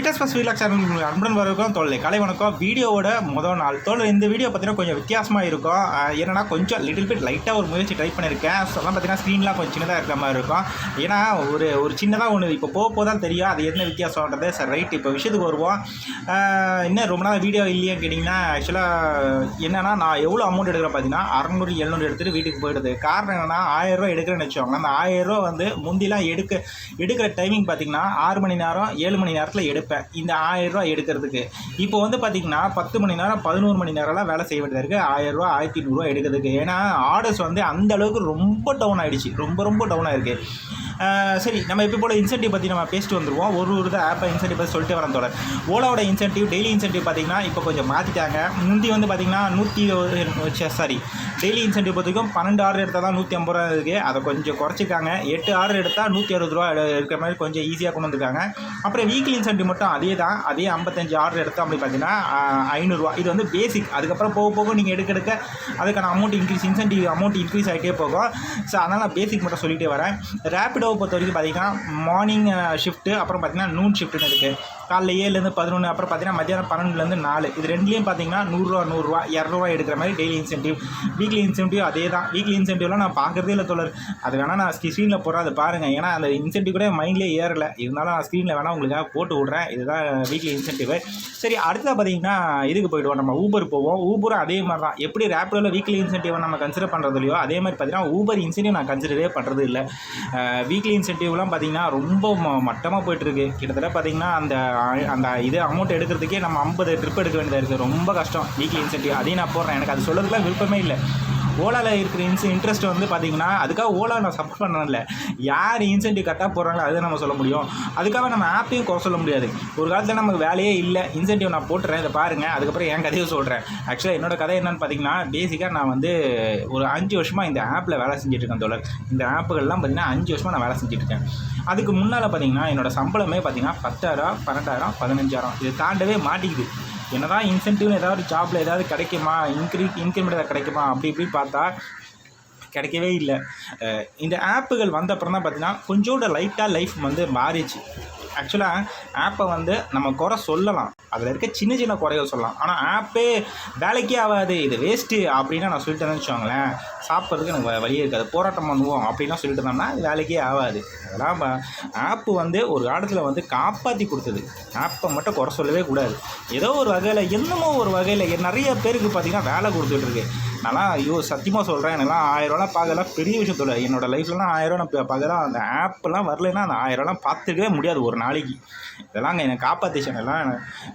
Fitness bus vlog channel அன்புடன் வரவருக்கும் தொல்லை கலை வணக்கம். வீடியோவோட முதல் நாள். தோல் இந்த வீடியோ பார்த்தீங்கன்னா கொஞ்சம் வித்தியாசமாக இருக்கும். ஏன்னா கொஞ்சம் லிட்டில் பிட் லைட்டாக ஒரு முயற்சி ட்ரை பண்ணியிருக்கேன் ஸோ அதான் பார்த்தீங்கன்னா ஸ்க்ரீன்லாம் கொஞ்சம் சின்னதாக இருக்கிற மாதிரி இருக்கும். ஏன்னா ஒரு ஒரு சின்னதாக ஒன்று இப்போ போக போக தான் தெரியும். அது என்ன வித்தியாசம்ன்றது. சார் ரைட் இப்போ விஷயத்துக்கு வருவோம். என்ன இன்னும் ரொம்ப நாள் வீடியோ இல்லையான்னு கேட்டிங்கன்னா ஆக்சுவலாக என்னென்னா நான் எவ்வளோ அமௌண்ட் எடுக்கிறேன் பார்த்தீங்கன்னா அறநூறு எழுநூறு எடுத்துகிட்டு வீட்டுக்கு போயிடுது. காரணம் என்னன்னா ஆயிரம் எடுக்கிறேன்னு வச்சுக்கோங்களேன். அந்த ஆயிரம் ரூபா வந்து முந்திலாம் எடுக்க எடுக்கிற டைமிங் பார்த்தீங்கன்னா ஆறு மணி நேரம் ஏழு மணி நேரத்தில் எடுப்பேன் இந்த ஆயிரம் ரூபா எடுக்கிறதுக்கு. இப்போ வந்து பார்த்தீங்கன்னா பத்து மணி நேரம் பதினோரு மணி நேரம்லாம் வேலை செய்ய வேண்டியதாக இருக்குது ஆயிரம் ரூபா ஆயிரத்தி நூறுரூவா எடுக்கிறதுக்கு. ஏன்னா ஆர்டர்ஸ் வந்து அந்த அளவுக்கு ரொம்ப டவுன் ஆகிடுச்சு ரொம்ப ரொம்ப டவுன் ஆகிருக்கு சரி நம்ம எப்படி போல் இன்சென்டிவ் பற்றி நம்ம பேசிட்டு வந்துருவோம். ஒரு ஒரு தான் ஆப்பை இன்சென்டிவ் பற்றி சொல்லிட்டு வரேன் தொடர் ஓலாவோட இன்சென்டிவ் டெய்லி இன்சென்டிவ் பார்த்தீங்கன்னா இப்போ கொஞ்சம் மாற்றிட்டாங்க முந்தி வந்து பார்த்தீங்கன்னா நூற்றி சாரி டெய்லி இன்சென்டிவ் பொறுத்தவரைக்கும் பன்னெண்டு ஆர்டர் எடுத்தால் தான் நூற்றி ஐம்பது ரூபா இருக்குது அதை கொஞ்சம் குறைச்சிக்காங்க எட்டு ஆர்டர் எடுத்தால் நூற்றி அறுபது ரூபா இருக்கிற மாதிரி கொஞ்சம் ஈஸியாக கொண்டு வந்திருக்காங்க. அப்புறம் வீக்லி இன்சென்டிவ் மட்டும் அதே தான். அதே ஐம்பத்தஞ்சு ஆர்டர் எடுத்தோம் அப்படி பார்த்தீங்கன்னா ஐநூறுரூவா இது வந்து பேசிக் அதுக்கப்புறம் போக போக நீங்கள் எடுக்க எடுக்க அதுக்கான amount increase incentive amount increase ஆகிட்டே போகும். ஸோ அதனால் நான் பேசிக் மட்டும் சொல்லிகிட்டே வரேன். ரேப்பிடோவை பொறுத்த வரைக்கும் பார்த்தீங்கன்னா மார்னிங் ஷிஃப்ட்டு அப்புறம் பார்த்தீங்கன்னா நூன் ஷிஃப்ட்டுன்னு இருக்குது காலைல ஏழுலேருந்து பதினொன்று அப்புறம் பார்த்தீங்கன்னா மத்தியானம் பன்னெண்டுலேருந்து நாலு. இது ரெண்டுலேயும் பார்த்தீங்கன்னா நூறுரூவா நூறுரூவா இரநூறுவா எடுக்கிற மாதிரி டெய்லி இன்சென்டிவ் வீக்லி இன்சென்டிவ் அதே தான். வீக்லி இன்சென்டிவ்லாம் நான் பார்க்குறதே இல்லை தொடர் அது வேணால் நான் ஸ்க்ரீனில் போடுறேன் அதை பாருங்கள் ஏன்னா அந்த இன்சென்டிவ் கூட மைண்ட்லேயே ஏறல. இருந்தாலும் நான் ஸ்க்ரீனில் வேணால் உங்களுக்காக போட்டு விட்றேன். இதுதான் வீக்லி இன்சென்டிவ் சரி அடுத்தது பார்த்தீங்கன்னா இதுக்கு போயிடுவோம் நம்ம ஊபர் போவோம். ஊபரும் அதே மாதிரி தான். எப்படி ரேப்பிடோவில் வீக்லி இன்சென்டிவ் நம்ம கன்சிடர் பண்ணுறது இல்லையோ அதே மாதிரி பார்த்தீங்கன்னா ஊபர் இன்சென்டிவ் நான் கன்சிடரே பண்ணுறது இல்லை. வீக்லி இன்சென்டிவ்லாம் பார்த்தீங்கன்னா ரொம்ப ம- மட்டமாக போயிட்டுருக்கு. கிட்டத்தட்ட பார்த்தீங்கன்னா அந்த அந்த இது அமௌண்ட் எடுக்கிறதுக்கே நம்ம ஐம்பது ட்ரிப் எடுக்க வேண்டியதாக இருக்குது ரொம்ப கஷ்டம். வீக்லி இன்சென்டிவ் அதையும் நான் போடுறேன். எனக்கு அது சொல்கிறதுக்குலாம் விருப்பமே இல்லை. ஓலாவில் இருக்கிற இன்ஸ் இன்ட்ரெஸ்ட் வந்து பார்த்தீங்கன்னா அதுக்காக ஓலா நான் சப்போர்ட் பண்ணல. யார் இன்சென்டிவ் கரெக்டாக போடுறாங்களோ அதை நம்ம சொல்ல முடியும். அதுக்காக நம்ம ஆப்பையும் குறை சொல்ல முடியாது. ஒரு காலத்தில் நமக்கு வேலையே இல்லை. இன்சென்டிவ் நான் போட்டுறேன். இதை பாருங்கள் அதுக்கப்புறம் என் கதையை சொல்கிறேன் ஆக்சுவலாக என்னோட கதை என்னன்னு பார்த்தீங்கன்னா பேசிக்காக நான் வந்து ஒரு அஞ்சு வருஷமாக இந்த ஆப்பில் வேலை செஞ்சுட்டு இருக்கேன் தோழர். இந்த ஆப்புகள்லாம் பார்த்தீங்கன்னா அஞ்சு வருஷமாக நான் வேலை செஞ்சுட்டு இருக்கேன். அதுக்கு முன்னால் பார்த்தீங்கன்னா என்னோட சம்பளமே பார்த்தீங்கன்னா பத்தாயிரம் பன்னெண்டாயிரம் பதினஞ்சாயிரம். இது தாண்டவே மாட்டேங்குது என்னதான் இன்சென்டிவ் ஏதாவது ஜாப்பில் ஏதாவது கிடைக்குமா? இன்க்ரீ இன்க்ரிமெண்ட் ஏதாவது கிடைக்குமா? அப்படி இப்படி பார்த்தா கிடைக்கவே இல்லை. இந்த ஆப்புகள் வந்த அப்புறம் தான் பார்த்தீங்கன்னா கொஞ்சோட லைட்டாக லைஃப் வந்து மாறிச்சு ஆக்சுவலாக ஆப்பை வந்து நம்ம குறை சொல்லலாம். அதில் இருக்க சின்ன சின்ன குறைகள் சொல்லலாம். ஆனால் ஆப்பே வேலைக்கே ஆகாது இது வேஸ்ட்டு அப்படின்னு நான் சொல்லிட்டு வச்சுக்கோங்களேன். சாப்பிட்றதுக்கு எனக்கு வழியே இருக்காது. போராட்டம் பண்ணுவோம் அப்படின்லாம் சொல்லிட்டு இருந்தோம்னா வேலைக்கே ஆகாது. அதெல்லாம் ஆப்பு வந்து ஒரு காலத்தில் வந்து காப்பாற்றி கொடுத்தது. ஆப்பை மட்டும் குறை சொல்லவே கூடாது. ஏதோ ஒரு வகையில் என்னமோ ஒரு வகையில் நிறைய பேருக்கு பார்த்தீங்கன்னா வேலை கொடுத்துட்ருக்கு நல்லா ஐயோ சத்தியமாக சொல்கிறேன் எனக்குலாம் ஆயிரரூவாலாம் பார்க்கலாம் பெரிய விஷயம் சொல்ல என்னோடய லைஃப்லலாம் ஆயிரம் நான் பார்க்கலாம் அந்த ஆப்லாம் வரலைன்னா அந்த ஆயிரரூவாலாம் பார்த்துக்கவே முடியாது ஒரு நாளைக்கு. இதெல்லாம் என்னை காப்பாற்றிச்சு எல்லாம்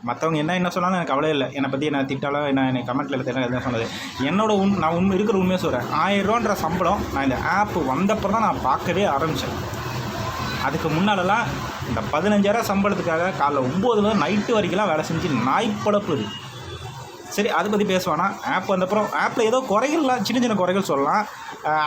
மற்றவங்க என்ன என்ன சொன்னாலும் எனக்கு கவலை இல்லை. என்னை பற்றி என்ன திட்டாலும் என்ன என்னை கமெண்ட்டில் எடுத்தாலும் எதாவது சொன்னது. என்னோட உண் நான் உண்மை இருக்கிற உண்மையாக சொல்கிறேன் ஆயிரரூவான்ற சம்பளம் நான் இந்த ஆப் வந்தப்பறம் தான் நான் பார்க்கவே ஆரம்பித்தேன் அதுக்கு முன்னாலெல்லாம் இந்த பதினஞ்சாயிரம் சம்பளத்துக்காக காலைல ஒம்போதுல நைட்டு வரைக்கும்லாம் வேலை செஞ்சு நாய் பொழப்புது சரி அதை பற்றி பேசுவானா? ஆப் வந்தப்புறம் ஆப்பில் ஏதோ குறைகள்லாம் சின்ன சின்ன குறைகள் சொல்லலாம்.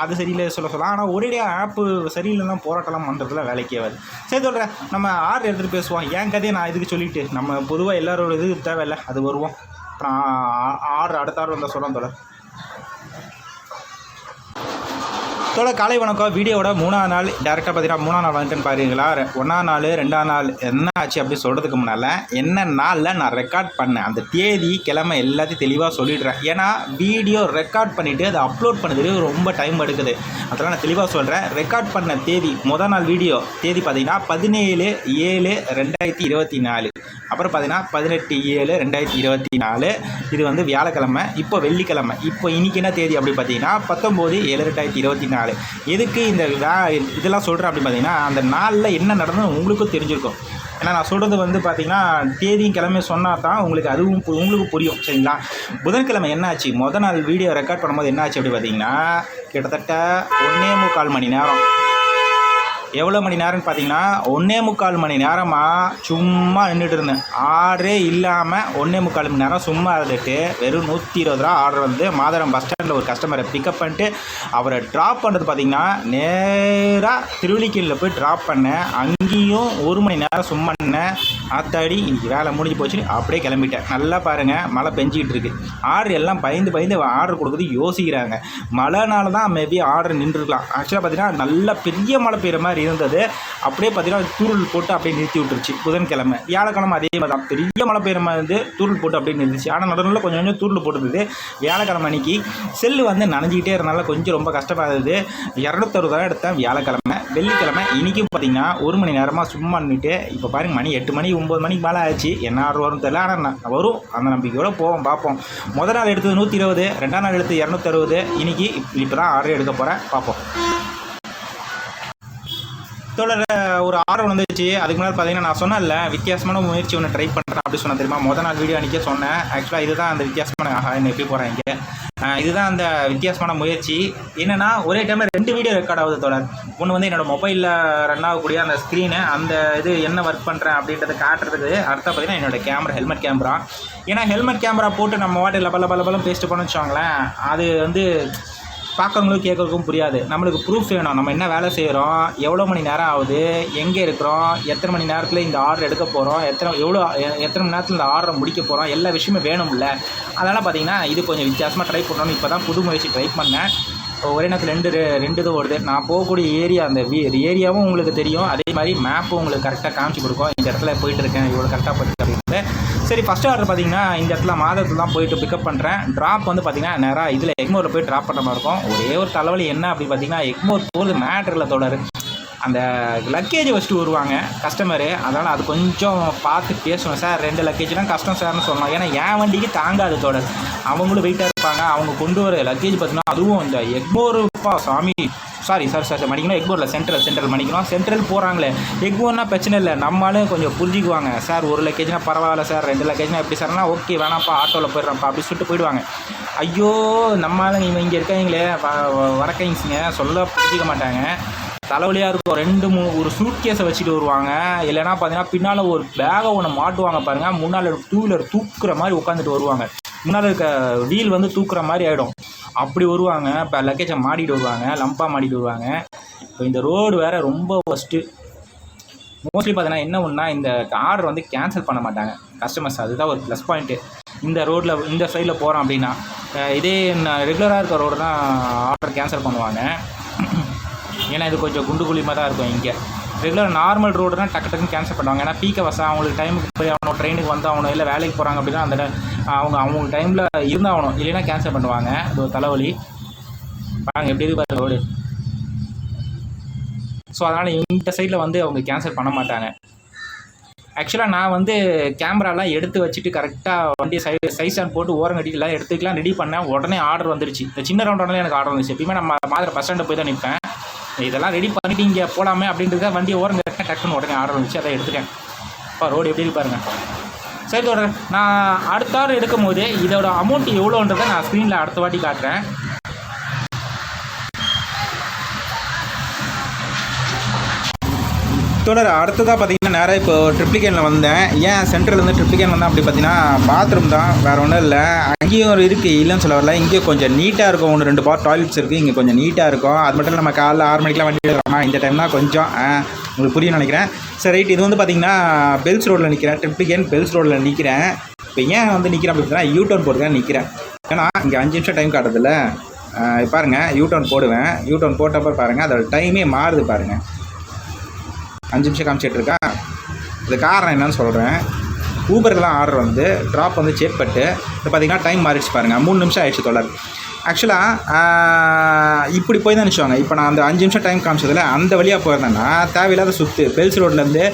அது சரியில்லை சொல்ல சொல்லலாம். ஆனால் ஒரேடியாக ஆப்பு சரியில்லைன்னா போராட்டம்லாம் பண்ணுறதுல வேலைக்கே ஆகாது சரி சொல்கிறேன் நம்ம ஆர்டர் எடுத்துகிட்டு பேசுவோம். என் கதையை நான் இதுக்கு சொல்லிவிட்டு நம்ம பொதுவாக எல்லாரோட இது தேவையில்லை அது வருவோம். அப்புறம் ஆர்டர் அடுத்த ஆர்டர் வந்தால் சொல்கிறோம் தோழர். தோட காலை வணக்கம். வீடியோவோட மூணாவது நாள் டேரெக்டாக பார்த்தீங்கன்னா மூணாம் நாள் வந்துட்டுன்னு பாருங்களா. ஒன்றாம் நாள் ரெண்டாம் நாள் என்ன ஆச்சு அப்படி சொல்கிறதுக்கு முன்னால் என்ன நாளில் நான் ரெக்கார்ட் பண்ணேன்? அந்த தேதி கிழமை எல்லாத்தையும் தெளிவாக சொல்லிடுறேன். ஏன்னா வீடியோ ரெக்கார்ட் பண்ணிவிட்டு அதை அப்லோட் பண்ணதுக்கு ரொம்ப டைம் எடுக்குது. அதெல்லாம் நான் தெளிவாக சொல்கிறேன் ரெக்கார்ட் பண்ண தேதி முதல் நாள் வீடியோ தேதி பார்த்தீங்கன்னா பதினேழு ஏழு ரெண்டாயிரத்தி இருபத்தி நாலு. அப்புறம் பார்த்தீங்கன்னா பதினெட்டு ஏழு ரெண்டாயிரத்தி இருபத்தி நாலு. இது வந்து வியாழக்கிழமை இப்போ வெள்ளிக்கிழமை. இப்போ இன்னைக்கு என்ன தேதி அப்படி பார்த்தீங்கன்னா பத்தொம்போது ஏழு ரெண்டாயிரத்தி இருபத்தி நாலு. எதுக்கு இந்த இதெல்லாம் சொல்கிறேன் அப்படின்னு பார்த்தீங்கன்னா அந்த நாளில் என்ன நடந்தது உங்களுக்கும் தெரிஞ்சிருக்கும். ஏன்னா நான் சொல்கிறது வந்து பார்த்தீங்கன்னா தேதியும் கிழமை சொன்னால் தான் உங்களுக்கு அதுவும் உங்களுக்கு புரியும் சரிங்களா? புதன்கிழமை என்னாச்சு? மொதல் நாள் வீடியோ ரெக்கார்ட் பண்ணும்போது என்னாச்சு அப்படி பார்த்தீங்கன்னா கிட்டத்தட்ட ஒன்றே முக்கால் மணி நேரம். எவ்வளோ மணி நேரம்னு பார்த்தீங்கன்னா ஒன்றே முக்கால் மணி நேரமாக சும்மா நின்றுட்டு இருந்தேன். ஆர்டரே இல்லாமல் ஒன்றே முக்கால் மணி நேரம் சும்மா இருந்துட்டு வெறும் நூற்றி இருபது ரூபா ஆர்டர் வந்து மாதரம் பஸ் ஸ்டாண்டில் ஒரு கஸ்டமரை பிக்கப் பண்ணிட்டு அவரை ட்ராப் பண்ணுறது பார்த்தீங்கன்னா நேராக திருவள்ளிக்கேணியில் போய் ட்ராப் பண்ணேன். அங்கேயும் ஒரு மணி நேரம் சும்மா நின்னேன். ஆத்தாடி இன்றைக்கி வேலை முடிஞ்சு போச்சு அப்படியே கிளம்பிட்டேன். நல்லா பாருங்கள் மழை பெஞ்சிக்கிட்டு இருக்கு. ஆர்டர் எல்லாம் பயந்து பயந்து ஆர்டர் கொடுக்குறது யோசிக்கிறாங்க. மழைனால தான் மேபி ஆர்டர் நின்றுருக்கலாம். ஆக்சுவலாக பார்த்தீங்கன்னா நல்ல பெரிய மழை பெய்கிற மாதிரி இருந்தது. அப்படியே பார்த்தீங்கன்னா தூருள் போட்டு அப்படியே நிறுத்தி விட்டுருச்சு. புதன்கிழமை. வியாழக்கிழமை அதே மாதிரி தான். பெரிய மழை பெய்கிற மாதிரி இருந்து தூருள் போட்டு அப்படியே நிறுத்துச்சு ஆனால் நடுவில் கொஞ்சம் கொஞ்சம் தூருள் போட்டுருது வியாழக்கிழமை அன்னைக்கு. செல்லு வந்து நனைஞ்சிக்கிட்டே இருந்தனால கொஞ்சம் ரொம்ப கஷ்டமாக இருந்தது. இரநூத்தறுபது எடுத்தேன். வியாழக்கிழமை. வெள்ளிக்கிழமை இன்றைக்கும் பார்த்தீங்கன்னா ஒரு மணி நேரமாக சும்மா நின்றுட்டு இப்போ பாருங்க மணி எட்டு மணி ஒம்பது மணிக்கு மேலே ஆச்சு என்ன ஆர்டர் வரும் தெரியல. ஆனால் வரும். அந்த நம்பிக்கையோடு போவோம் பார்ப்போம். முதல் நாள் எடுத்தது நூற்றி இருபது ரெண்டாம் நாள் எடுத்து இரநூத்தறுபது. இன்றைக்கி இப்போ தான் ஆர்டர் எடுக்க போகிறேன் பார்ப்போம். தொடர ஒரு ஆர்டர் வந்துச்சு அதுக்கு முன்னாடி பார்த்தீங்கன்னா நான் சொன்னேன்ல வித்தியாசமான முயற்சி ஒன்று ட்ரை பண்ணுறேன் அப்படி சொன்ன தெரியுமா? முதல் நாள் வீடியோ அன்றைக்கே சொன்னேன். ஆக்சுவலாக இதுதான் அந்த வித்தியாசமான ஆஹா என்ன எப்படி போகிறேன் இங்கே? இதுதான் அந்த வித்தியாசமான முயற்சி. என்னென்னா ஒரே டைமில் ரெண்டு வீடியோ ரெக்கார்ட் ஆகுது தொடர் ஒன்று வந்து என்னோடய மொபைலில் ரன் ஆகக்கூடிய அந்த ஸ்க்ரீனு அந்த இது என்ன ஒர்க் பண்ணுறேன் அப்படின்றத காட்டுறதுக்கு அடுத்த பார்த்தீங்கன்னா என்னோட கேமரா ஹெல்மெட் கேமரா ஏன்னா ஹெல்மெட் கேமரா போட்டு நம்ம வாட்டி லப லப லபலம் பேஸ்ட் பண்ண வச்சுக்கோங்களேன் அது வந்து பார்க்குறவங்களுக்கு கேட்குறதுக்கும் புரியாது. நம்மளுக்கு ப்ரூஃப் வேணும். நம்ம என்ன வேலை செய்கிறோம் எவ்வளோ மணி நேரம் ஆகுது? எங்கே இருக்கிறோம்? எத்தனை மணி நேரத்தில் இந்த ஆர்டர் எடுக்க போகிறோம் எத்தனை எவ்வளோ எத்தனை மணி நேரத்தில் இந்த ஆர்டரை முடிக்க போகிறோம் எல்லா விஷயமும் வேணும்ல. அதனால் பார்த்தீங்கன்னா இது கொஞ்சம் வித்தியாசமாக ட்ரை பண்ணணும் இப்போ தான் புது முயற்சி ட்ரை பண்ணேன். இப்போ ஒரே நேரத்தில் ரெண்டு ரெண்டு இது ஓடுது. நான் போகக்கூடிய ஏரியா அந்த வீ ஏரியாவும் உங்களுக்கு தெரியும். அதே மாதிரி மேப்பும் உங்களுக்கு கரெக்டாக காமிச்சு கொடுக்கும். இந்த இடத்துல போயிட்டு இருக்கேன். இவ்வளோ கரெக்டாக போயிட்டு அப்படின்ட்டு சரி ஃபஸ்ட் ஆர்டர் பார்த்தீங்கன்னா இந்த இடத்துல மாதத்தில் தான் போயிட்டு பிக்கப் பண்ணுறேன் ட்ராப் வந்து பார்த்தீங்கன்னா நேராக இதில் எக்மோரில் போய் ட்ராப் பண்ணுற மாதிரி இருக்கும். ஒரே ஒரு தலைவலி என்ன அப்படி பார்த்தீங்கன்னா எக்மோர் போகிறது மேட்டரில் தொடர் அந்த லக்கேஜ் வச்சுட்டு வருவாங்க கஸ்டமரு அதனால் அது கொஞ்சம் பார்த்து பேசணும் சார். ரெண்டு லக்கேஜ்லாம் கஷ்டம் சார்னு சொல்லலாம் ஏன்னா என் வண்டிக்கு தாங்காது தொடர் அவங்களும் வெயிட்டாக இருப்பாங்க. அவங்க கொண்டு வர லக்கேஜ் பார்த்தீங்கன்னா அதுவும் இந்த எக்மோருப்பா சாமி. சாரி சார் சார் சார் மணிக்கணும் எக்மோரில் சென்ட்ரல் சென்ட்ரல் மணிக்கணும் சென்ட்ரல் போகிறாங்களே எக்மோர்னா பிரச்சனை இல்லை. நம்மளும் கொஞ்சம் புரிஞ்சுக்குவாங்க. சார் ஒரு லக்கேஜ்னா பரவாயில்ல சார். ரெண்டு லக்கேஜ்னா எப்படி சார்னா ஓகே வேணாம்ப்பா ஆட்டோவில் போயிடுறப்பா அப்படி சொல்லிட்டு போயிடுவாங்க. ஐயோ நம்மளும் இவங்க இங்கே இருக்காங்களே. வரக்கைங்க சொல்ல புரிஞ்சிக்க மாட்டாங்க. தலைவலியாக இருக்கும். ரெண்டு மூணு ஒரு சூட் கேஸை வச்சுட்டு வருவாங்க. இல்லைன்னா பார்த்தீங்கன்னா பின்னால் ஒரு பேகை ஒன்று மாட்டுவாங்க பாருங்கள் முன்னால் டூ வீலர் தூக்குற மாதிரி உட்காந்துட்டு வருவாங்க. முன்னால் இருக்க வீல் வந்து தூக்குற மாதிரி ஆகிடும் அப்படி வருவாங்க. இப்போ லக்கேஜை மாடிட்டு வருவாங்க. லம்பாக மாடிட்டு வருவாங்க. இப்போ இந்த ரோடு வேறு ரொம்ப ஃபஸ்ட்டு மோஸ்ட்லி பார்த்தீங்கன்னா என்ன ஒன்றா இந்த ஆர்டர் வந்து கேன்சல் பண்ண மாட்டாங்க. கஸ்டமர்ஸ் அதுதான் ஒரு ப்ளஸ் பாயிண்ட்டு இந்த ரோட்டில் இந்த சைடில் போகிறோம் அப்படின்னா இதே நான் ரெகுலராக இருக்க ரோடு தான் ஆர்டர் கேன்சல் பண்ணுவாங்க. ஏன்னா இது கொஞ்சம் குண்டு குழிமாக தான் இருக்கும் இங்கே. ரெகுலர் நார்மல் ரோடுனா டக்கு டக்குன்னு கேன்சல் பண்ணுவாங்க. ஏன்னா பீக்க வசம் அவங்களுக்கு டைமுக்கு போய் ஆகணும் ட்ரெயினுக்கு வந்து வந்தாகணும் இல்லை வேலைக்கு போகிறாங்க அப்படின்னா அந்த அவங்க அவங்க டைமில் இருந்தாகணும். இல்லைன்னா கேன்சல் பண்ணுவாங்க. அது ஒரு தலைவலி. பாருங்க எப்படி இருக்கு பாருங்க ரோடு ஸோ அதனால் இந்த சைடில் வந்து அவங்க கேன்சல் பண்ண மாட்டாங்க. ஆக்சுவலாக நான் வந்து கேமராலாம் எடுத்து வச்சுட்டு கரெக்டாக வண்டி சை சைஸ் அண்ட் போட்டு ஓரம் கட்டிட்டு எடுத்துக்கலாம் ரெடி பண்ணேன். உடனே ஆர்டர் வந்துருச்சு. இந்த சின்ன ரவுண்ட் எனக்கு ஆர்டர் வந்துச்சு எப்பயுமே நம்ம மாதிரி பஸ் ஸ்டாண்டு போய் தான் நிற்பேன் இதெல்லாம் ரெடி பண்ணிட்டு இங்கே போகலாமே அப்படின்றத வண்டி ஓரங்க டக்குன்னு உடனே ஆர்டர் வந்துச்சு அதை எடுத்துட்டேன். இப்போ ரோடு எப்படி பாருங்கள் சரி தொடர் நான் அடுத்த ஆர்டர் எடுக்கும் போது இதோட அமௌண்ட் எவ்வளோன்றதை நான் ஸ்க்ரீனில் அடுத்த வாட்டி காட்டுறேன். தொடர் அடுத்ததாக பார்த்தீங்கன்னா நேராக இப்போ ட்ரிப்ளிகேனில் வந்தேன். ஏன் சென்ட்ரல்லேருந்து ட்ரிப்ளிகேன் வந்தால் அப்படி பார்த்தீங்கன்னா பாத்ரூம் தான் வேறு ஒன்றும் இல்லை. அங்கேயும் ஒரு இருக்குது இல்லைன்னு சொல்ல வரல. இங்கேயும் கொஞ்சம் நீட்டாக இருக்கும். ஒன்று ரெண்டு பார் டாய்லெட்ஸ் இருக்குது இங்கே கொஞ்சம் நீட்டாக இருக்கும். அது மட்டும் இல்லை நம்ம காலைல ஆறு மணிக்கெலாம் வண்டி எடுக்கிறோமா இந்த டைம் தான் கொஞ்சம் ஆ, உங்களுக்கு புரியும் நினைக்கிறேன். சரி ரைட் இது வந்து பார்த்தீங்கன்னா பெல்ஸ் ரோட்டில் நிற்கிறேன் ட்ரிப்ளிகேன் பெல்ஸ் ரோட்டில் நிற்கிறேன் இப்போ ஏன் வந்து நிற்கிறேன் அப்படின்னா யூ டர்ன் போட்டுதான் நிற்கிறேன் ஏன்னா இங்கே அஞ்சு நிமிஷம் டைம் காட்டுறதில்ல பாருங்கள் யூ டர்ன் போடுவேன். யூ டர்ன் போட்டப்போ பாருங்கள் அதோட டைமே மாறுது பாருங்கள் அஞ்சு நிமிஷம் காமிச்சிட்டுருக்கா இது காரணம் என்னன்னு சொல்கிறேன் ஊபர்லாம் ஆர்டர் வந்து ட்ராப் வந்து சேப்பட்டு இப்போ பார்த்தீங்கன்னா டைம் மாறிடுச்சு பாருங்கள் மூணு நிமிஷம் ஆயிடுச்சு தொடர் ஆக்சுவலாக இப்படி போய் தான் நினச்சுவாங்க. இப்போ நான் அந்த அஞ்சு நிமிஷம் டைம் காமிச்சதில் அந்த வழியாக போயிருந்தேன்னா தேவையில்லாத சுற்று பெல்ஸ் ரோட்லேருந்து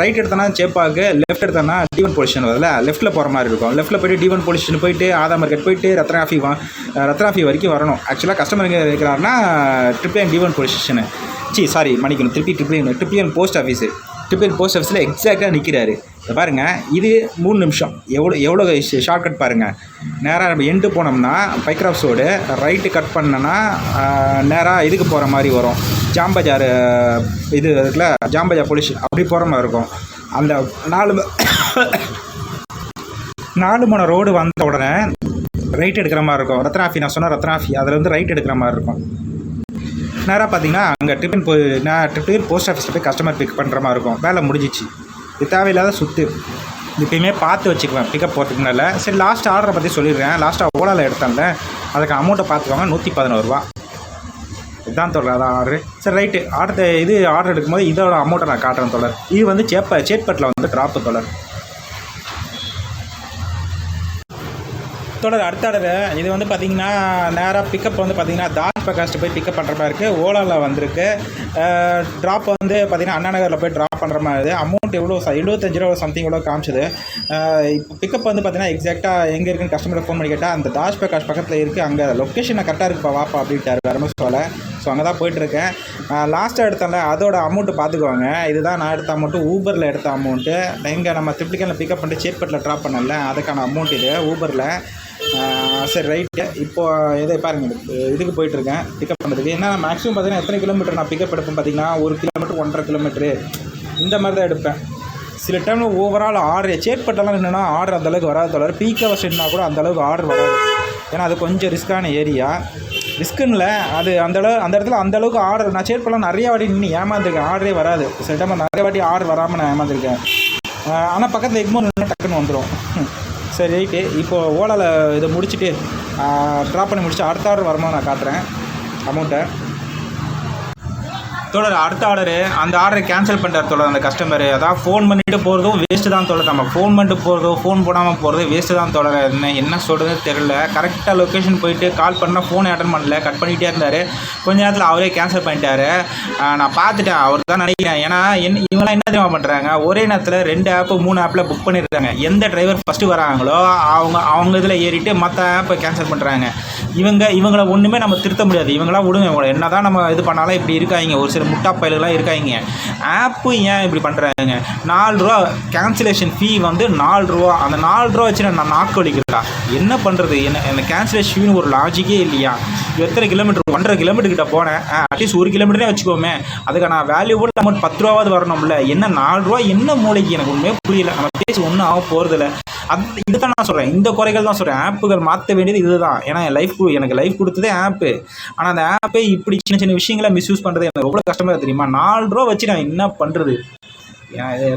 ரைட் எடுத்தனா சேப்பாக்கு லெஃப்ட் எடுத்தனா டிவன் பொலிஷன் வரல லெஃப்ட்டில் போகிற மாதிரி இருக்கும். லெஃப்ட்டில் போய்ட்டு டிவன் பொலிஷன் போயிட்டு ஆதா மார்க்கெட் போயிட்டு ரத்னாஃபி வா ரத்னாஃபி வரைக்கும் வரணும். ஆக்சுவலாக கஸ்டமர் எங்கே இருக்கிறாருன்னா ட்ரிப்ளியன் டிவன் பொசிஷனு சி சாரி மன்னிக்கணும். திருப்பி Triplicane Triplicane post office Triplicane post ஆஃபீஸில் எக்ஸாக்டாக நிற்கிறாரு இப்போ பாருங்கள் இது மூணு நிமிஷம். எவ்வளோ எவ்வளோ ஷார்ட்கட் பாருங்கள் நேராக நம்ம எண்டு போனோம்னா பைக்ராஃப்ஸ் ரோடு ரைட்டு கட் பண்ணனா நேராக இதுக்கு போகிற மாதிரி வரும். ஜாம்பஜார் இது இருக்குல்ல ஜாம்பஜார் போலீஸ் அப்படி போகிற மாதிரி இருக்கும். அந்த நாலு நாலு மணி ரோடு வந்த உடனே ரைட் எடுக்கிற மாதிரி இருக்கும். ரத்னாஃபி நான் சொன்னேன் ரத்னாஃபி அதில் வந்து ரைட் எடுக்கிற மாதிரி இருக்கும். நேராக பார்த்தீங்கன்னா அங்கே டிஃபின் போய் நான் டிஃபின் போஸ்ட் ஆஃபீஸில் போய் கஸ்டமர் பிக் பண்ணுற மாதிரி இருக்கும். வேலை முடிஞ்சிச்சு. இது தேவையில்லாத சுத்து. எப்பயுமே பார்த்து வச்சுக்குவேன். பிக்கப் போகிறதுக்குனால சரி லாஸ்ட் ஆர்டரை பற்றி சொல்லிடுறேன். லாஸ்ட்டாக ஓலாவில் எடுத்தால அதுக்கு அமௌண்ட்டை பார்த்துக்கோங்க. நூற்றி பதினோரு ரூபா. இதுதான் தொடர் அதான் ஆர்டரு சரி ரைட்டு ஆர்டர் இது ஆர்டர் எடுக்கும்போது இதோட அமௌண்ட்டை நான் காட்டுறேன் தொடர் இது வந்து சேப்ப சேட்பட்டில் வந்து ட்ராப்பு தொடர் தொடர் அடுத்த ஆர்டரு இது வந்து பார்த்தீங்கன்னா நேராக பிக்கப் வந்து பார்த்தீங்கன்னா தாஸ் பிரகாஷ்ட்டு போய் பிக்கப் பண்ணுற மாதிரி இருக்குது ஓலாவில் வந்திருக்கு. ட்ராப் வந்து பார்த்தீங்கன்னா அண்ணா நகரில் போய் ட்ராப் பண்ணுற மாதிரி இருக்குது அமௌண்ட் எவ்வளோ ச எழுபத்தஞ்சு ரூபா சம்திங் எவ்வளோ காமிச்சது. இப்போ பிக்கப் வந்து பார்த்தீங்கன்னா எக்ஸாக்டாக எங்கே இருக்குன்னு கஸ்டமரை ஃபோன் பண்ணி கேட்டால் அந்த தாஸ் பிரகாஷ் பக்கத்தில் இருக்குது அங்கே லொக்கேஷன் கரெக்டாக இருக்குப்பா வாப்பா அப்படின்ட்டார். வேறு மாதிரி சொல்ல ஸோ அங்கே தான் போயிட்டுருக்கேன் லாஸ்ட்டாக எடுத்தால அதோட அமௌண்ட்டு பார்த்துக்குவாங்க இதுதான் நான் எடுத்த அமௌண்ட்டு ஊபரில் எடுத்த அமௌண்ட்டு எங்கே நம்ம ட்ரிப்ளிகனில் பிக்கப் பண்ணிட்டு சேட்பட்டில் ட்ராப் பண்ணல. அதுக்கான அமௌண்ட் இது ஊபரில் சரி ரைட்டு இப்போ இதை பாருங்க. இது- இதுக்கு போயிட்டுருக்கேன். பிக்கப் பண்ணுறதுக்கு ஏன்னா மேக்ஸிமம் பார்த்தீங்கன்னா எத்தனை கிலோமீட்டர் நான் பிக்கப் எடுப்பேன் பார்த்தீங்கன்னா ஒரு கிலோமீட்டர் ஒன்றரை கிலோமீட்ரு இந்த மாதிரி தான் எடுப்பேன். சில டைமில் ஓவரால் ஆர்டர் சேட்பட்டெல்லாம் என்னென்னா ஆர்டர் அந்தளவுக்கு வராது தொடர் பீக் ஹவர்ஸ்னா கூட அந்தளவுக்கு ஆர்டர் வராது. ஏன்னா அது கொஞ்சம் ரிஸ்க்கான ஏரியா ரிஸ்க்குன்னு அது அந்தளவு அந்த இடத்துல அந்த அளவுக்கு ஆர்டர் நான் சேட்பெல்லாம் நிறைய வாட்டி நின்று ஏமாந்துருக்கேன். ஆர்டரே வராது. சில டைம் நிறைய வாட்டி ஆர்டர் வராமல் நான் ஏமாந்துருக்கேன். ஆனால் பக்கத்தில் எக்மோர் நின்று டக்குன்னு வந்துடும் சரி ரைட்டு இப்போது ஓலாவில் இதை முடிச்சுட்டு ட்ராப் பண்ணி முடிச்சு அடுத்த ஆர்டர் வருமா நான் காட்டுறேன். அமௌண்ட்டை தொடர் அடுத்த ஆர்டரு அந்த ஆர்டரை கேன்சல் பண்ணுறாரு தொடர் அந்த கஸ்டமர் அதான் ஃபோன் பண்ணிட்டு போகிறதும் வேஸ்ட்டு தான் தொடர் நம்ம ஃபோன் பண்ணிட்டு போகிறதும் ஃபோன் போடாமல் போகிறது வேஸ்ட்டு தான் தொடர் என்ன என்ன சொல்கிறதுன்னு தெரில கரெக்டாக லொக்கேஷன் போயிட்டு கால் பண்ணால் ஃபோனை அட்டன் பண்ணல. கட் பண்ணிகிட்டே இருந்தார். கொஞ்ச நேரத்தில் அவரே கேன்சல் பண்ணிட்டாரு. நான் பார்த்துட்டேன். அவர் தான் நினைக்கிறேன். ஏன்னா என்ன இவங்களாம் என்ன தெரியுமா பண்ணுறாங்க ஒரே நேரத்தில் ரெண்டு ஆப்பு மூணு ஆப்பில் புக் பண்ணிடுறாங்க எந்த டிரைவர் ஃபஸ்ட்டு வராங்களோ அவங்க அவங்க இதில் ஏறிட்டு மற்ற ஆப்பை கேன்சல் பண்ணுறாங்க இவங்க இவங்கள ஒன்றுமே நம்ம திருத்த முடியாது. இவங்களாம் விடுங்க இவங்கள. என்ன தான் நம்ம இது பண்ணாலும் இப்படி இருக்காங்க. ஒரு சில முட்டா பயலுகளாம் இருக்காங்க. ஆப்பு ஏன் இப்படி பண்ணுறாங்க நாலு ரூபா கேன்சலேஷன் ஃபீ வந்து நாலு ரூபா. அந்த நாலு ரூபா வச்சு நான் நாக்கு வலிக்கிறா என்ன பண்ணுறது என்ன அந்த கேன்சலேஷன் ஃபீனு ஒரு லாஜிக்கே இல்லையா? எத்தனை கிலோமீட்டர் ஒன்றரை கிலோமீட்டர் கிட்ட போனேன். அட்லீஸ்ட் ஒரு கிலோமீட்டரே வச்சுக்கோமே. அதுக்கான வேல்யூபுள் அமௌண்ட் பத்து ரூபாவது வரணும்ல. என்ன நாலு ரூபா? என்ன மூளைக்கு? எனக்கு ஒன்றுமே புரியல. நம்ம பேசி ஒன்றும் ஆக போகிறதில்ல அது இதுதான் நான் சொல்கிறேன் இந்த குறைகள் தான் சொல்கிறேன் ஆப்புகள் மாற்ற வேண்டியது இதுதான். ஏன்னா என் லைஃப் எனக்கு லைஃப் கொடுத்ததே ஆப்பு. ஆனால் அந்த ஆப்பே இப்படி சின்ன சின்ன விஷயங்களை மிஸ்யூஸ் பண்ணுறது எனக்கு ரொம்ப கஷ்டமாக தெரியுமா? நாலு ரூபா வச்சு நான் என்ன பண்ணுறது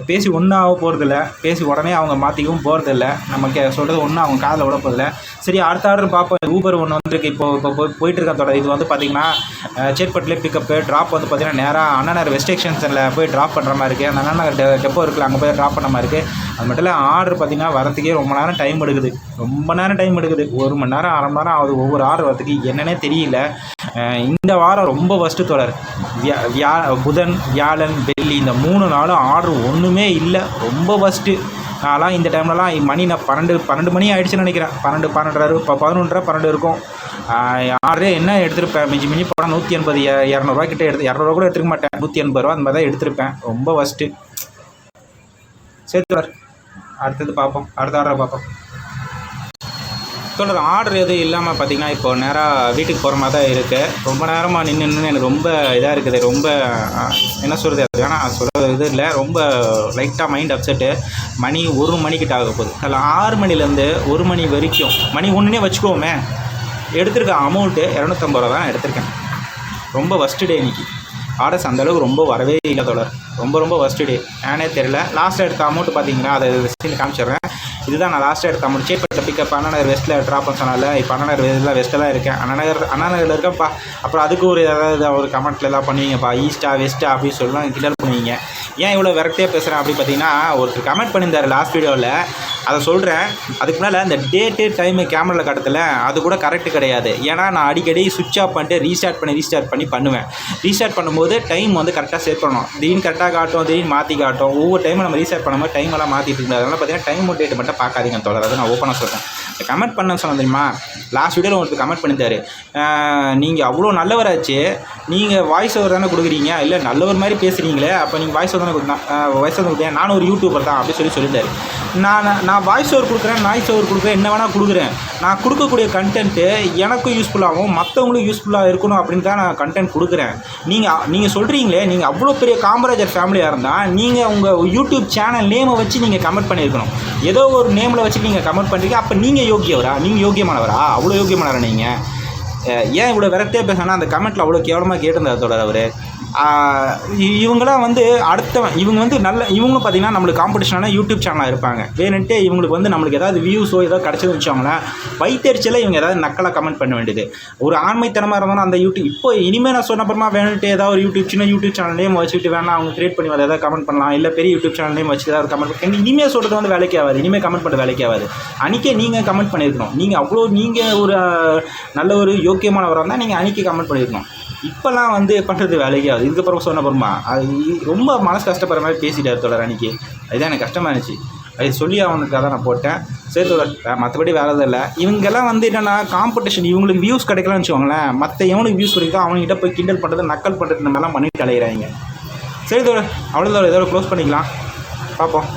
பேசி ஒன்றும் ஆக போகிறதில்ல பேசி உடனே அவங்க மாற்றிக்கவும் போகிறதில்ல நம்ம கே சொல்கிறது ஒன்றும் அவங்க காதில் விட போகிறதில்ல சரி அடுத்த ஆர்டர் பார்ப்போம். ஊபர் ஒன்று வந்துருக்கு. இப்போ இப்போ போய் போயிட்டுருக்க தொடர் இது வந்து பார்த்திங்கன்னா சேட்பட்டிலே பிக்கப்பு ட்ராப் வந்து பார்த்திங்கன்னா நேராக அண்ணாநகர் வெஸ்ட் எக்ஸ்டென்ஷனில் போய் ட்ராப் பண்ணுற மாதிரி இருக்குது அந்த அண்ணாநகர் டெ டெப்போ இருக்குல்ல அங்கே போய் ட்ராப் பண்ண மாதிரி இருக்குது அது மட்டும் இல்லை ஆர்டர் பார்த்தீங்கன்னா வரத்துக்கே ரொம்ப நேரம் டைம் எடுக்குது. ரொம்ப நேரம் டைம் எடுக்குது. ஒரு மணி நேரம் அரை மணி நேரம் ஆகுது ஒவ்வொரு ஆர்டர் வரத்துக்கு என்னன்னே தெரியல. இந்த வாரம் ரொம்ப ஃபஸ்ட்டு தொடர் வியா வியா புதன் வியாழன் வெள்ளி இந்த மூணு நாளும் ஆர்டர் ஒன்றுமே இல்லை. ரொம்ப ஃபஸ்ட்டு நான்லாம் இந்த டைம்லலாம் மணி நான் பன்னெண்டு பன்னெண்டு மணி ஆயிடுச்சுன்னு நினைக்கிறேன். பன்னெண்டு பன்னெண்டரை இப்போ பதினொன்றரை பன்னெண்டு இருக்கும். ஆர்டரே என்ன எடுத்திருப்பேன் மிஞ்சி மிஞ்சி போனால் நூற்றி எண்பது இரநூறுவா கிட்ட எடுத்து இரநூறுவா கூட எடுத்துக்க மாட்டேன். நூற்றி எண்பது ரூபா அந்த மாதிரி தான் எடுத்திருப்பேன். ரொம்ப ஃபஸ்ட்டு சேர்த்துவார் அடுத்தது பார்ப்போம். அடுத்த ஆர்டரை பார்ப்போம். தொடர் ஆர்டர் எதுவும் இல்லாமல் பார்த்தீங்கன்னா இப்போ நேராக வீட்டுக்கு போகிற மாதிரி தான் இருக்குது ரொம்ப நேரமாக நின்று நின்று எனக்கு ரொம்ப இதாக இருக்குது. ரொம்ப என்ன சொல்கிறது அது வேணாம் சொல்கிறது இது இல்லை. ரொம்ப லைட்டாக மைண்ட் அப்செட்டு மணி ஒரு மணிக்கிட்ட ஆக போகுது. அதில் ஆறு மணிலேருந்து ஒரு மணி வரைக்கும் மணி ஒன்றுனே வச்சுக்கோமே எடுத்திருக்க அமௌண்ட்டு இரநூத்தம்பது ரூபா தான் எடுத்திருக்கேன். ரொம்ப ஃபஸ்ட்டு டே இன்னைக்கு. ஆர்டர்ஸ் அந்தளவுக்கு ரொம்ப வரவே இல்லை தொடர் ரொம்ப ரொம்ப ஃபஸ்ட்டு டே ஏனே தெரில லாஸ்ட்டில் எடுத்த அமௌண்ட் பார்த்தீங்கன்னா அதை வெஸ்ட்டில் காமிச்சிடுறேன். இதுதான் நான் லாஸ்ட்டாக எடுத்த அமௌண்ட் இப்போ பிக்கப் அண்ணாநகர் வெஸ்ட்டில் ட்ராப் பண்ண சொன்னால இப்போ அண்ணாநகர் வெஸ்ட்டில் வெஸ்ட்டில் தான் இருக்கேன். அண்ணாநகர் அண்ணாநகரில் இருக்கேன்ப்பா. அப்புறம் அதுக்கு ஒரு ஏதாவது ஒரு கமெண்ட்டில் எல்லாம் பண்ணுவீங்கப்பா. ஈஸ்டா வெஸ்ட்டா அப்படின்னு சொல்லலாம் கிண்டல் பண்ணுவீங்க. ஏன் இவ்வளோ விரக்தியாக பேசுகிறேன் அப்படி பார்த்தீங்கன்னா ஒருத்தர் கமெண்ட் பண்ணியிருந்தார் லாஸ்ட் வீடியோவில் அதை சொல்கிறேன் அதுக்கு முன்னால் இந்த டேட்டு டைமு கேமராவில் காட்டத்தில் அது கூட கரெக்டு கிடையாது. ஏன்னா நான் அடிக்கடி சுவிட்ச் ஆஃப் பண்ணிட்டு ரீஸ்டார்ட் பண்ணி ரீஸ்டார்ட் பண்ணி பண்ணுவேன். ரீஸ்டார்ட் பண்ணும்போது டைம் வந்து கரெக்டாக சேவ் பண்ணணும். திடீர்னு கரெக்டாக காட்டும் திடீர்னு மாற்றி காட்டும். ஒவ்வொரு டைமும் நம்ம ரீஸ்டார்ட் பண்ணும்போது டைம் எல்லாம் மாற்றிட்டு இருந்தது அதனால் பார்த்தீங்கன்னா டைம் டேட் மட்டும் பார்க்காதீங்க தொடர் அதை நான் ஓப்பனாக சொல்கிறேன் கமெண்ட் பண்ண சொன்னேன் தெரியுமா? லாஸ்ட் வீடியோவில் உங்களுக்கு கமெண்ட் பண்ணியிருந்தாரு நீங்கள் அவ்வளோ நல்லவராச்சு. நீங்கள் வாய்ஸ் ஓவர் தானே கொடுக்குறீங்க? இல்லை நல்லவர் மாதிரி பேசுகிறீங்களே அப்போ நீங்கள் வாய்ஸ் ஓவர் தானே கொடுத்தா வாய்ஸ் ஓவர் கொடுத்தேன் நானும் ஒரு யூடியூபர் தான் அப்படின்னு சொல்லி சொல்லியிருந்தாரு. நான் நான் வாய்ஸ் ஓவர் கொடுக்குறேன் நாய்ஸ் ஓவர் கொடுக்குறேன் என்ன வேணால் கொடுக்குறேன். நான் கொடுக்கக்கூடிய கண்டென்ட்டு எனக்கும் யூஸ்ஃபுல்லாகவும் மற்றவங்களுக்கும் யூஸ்ஃபுல்லாக இருக்கணும் அப்படின்னு தான் நான் கண்டென்ட் கொடுக்குறேன். நீங்கள் நீங்கள் சொல்கிறீங்களே நீங்கள் அவ்வளோ பெரிய காமராஜர் ஃபேமிலியாக இருந்தால் நீங்கள் உங்கள் யூடியூப் சேனல் நேமை வச்சு நீங்கள் கமெண்ட் பண்ணியிருக்கணும். ஏதோ ஒரு நேமில் வச்சு நீங்கள் கமெண்ட் பண்ணுறீங்க அப்போ நீங்கள் யோகியவரா நீங்கள் யோகியமானவரா அவ்வளோ யோகியமானவரா நீங்கள் ஏன் இவ்வளோ விரக்தியாக பேசினா அந்த கமெண்ட்டில் அவ்வளோ கேவலமாக கேட்டிருந்தார் தொடர் அவர். இவங்களாம் வந்து அடுத்தவன் இவங்க வந்து நல்ல இவங்களும் பார்த்தீங்கன்னா நம்மளுக்கு காம்படிஷனான யூடியூப் சேனலாக இருப்பாங்க. வேணுன்ட்டு இவங்களுக்கு வந்து நம்மளுக்கு ஏதாவது வியூஸோ ஏதோ கிடச்சதுன்னு வச்சோங்களேன் வைத்தறிச்சல இவங்க ஏதாவது நக்கலாக கமெண்ட் பண்ண வேண்டியது. ஒரு ஆண்மைத்தனமாக இருந்தாலும் அந்த யூடியூப் இப்போ இனிமேல் நான் சொன்ன அப்புறமா வேணுன்ட்டு ஏதாவது ஒரு யூடியூப் சின்ன யூடியூப் சேனல் வச்சுட்டு வச்சுக்கிட்டு வேணா அவங்க கிரியேட் பண்ணி அதை ஏதாவது கமெண்ட் பண்ணலாம். இல்லை பெரிய யூடியூப் சேனல் வச்சு ஏதாவது கமெண்ட் பண்ணி இனிமேல் சொல்கிறது வந்து வேலைக்கு ஆகாது. இனிமேல் கமெண்ட் பண்ண வேலைக்கு ஆகாது. அன்றைக்கே நீங்கள் கமெண்ட் பண்ணியிருக்கணும். நீங்கள் அவ்வளோ நீங்கள் ஒரு நல்ல ஒரு யோக்கியமானவராக இருந்தால் நீங்கள் அன்றைக்கி கமெண்ட் பண்ணியிருக்கணும். இப்போல்லாம் வந்து பண்ணுறது வேலைக்கே ஆகுது. இதுக்கப்புறம் சொன்ன அப்புறமா அது ரொம்ப மனசு கஷ்டப்படுற மாதிரி பேசிட்டார் தொடர் அன்றைக்கி அதுதான் எனக்கு கஷ்டமாக இருந்துச்சு. அது சொல்லி அவனுக்காக தான் நான் போட்டேன். சரி தோழர் மற்றபடி வேறு எதுவும் இல்லை. இவங்கெல்லாம் வந்து என்னென்னா காம்படிஷன் இவங்களுக்கு வியூஸ் கிடைக்கலன்னு வச்சுக்கோங்களேன். மற்ற எவனுக்கு வியூஸ் கிடைக்கும் அவங்ககிட்ட போய் கிண்டல் பண்ணுறது நக்கல் பண்ணுறது இந்த மாதிரிலாம் பண்ணிட்டு அலையிறாங்க சரி தோழர் அவ்வளோ தோழர். இதோட க்ளோஸ் பண்ணிக்கலாம். பார்ப்போம்.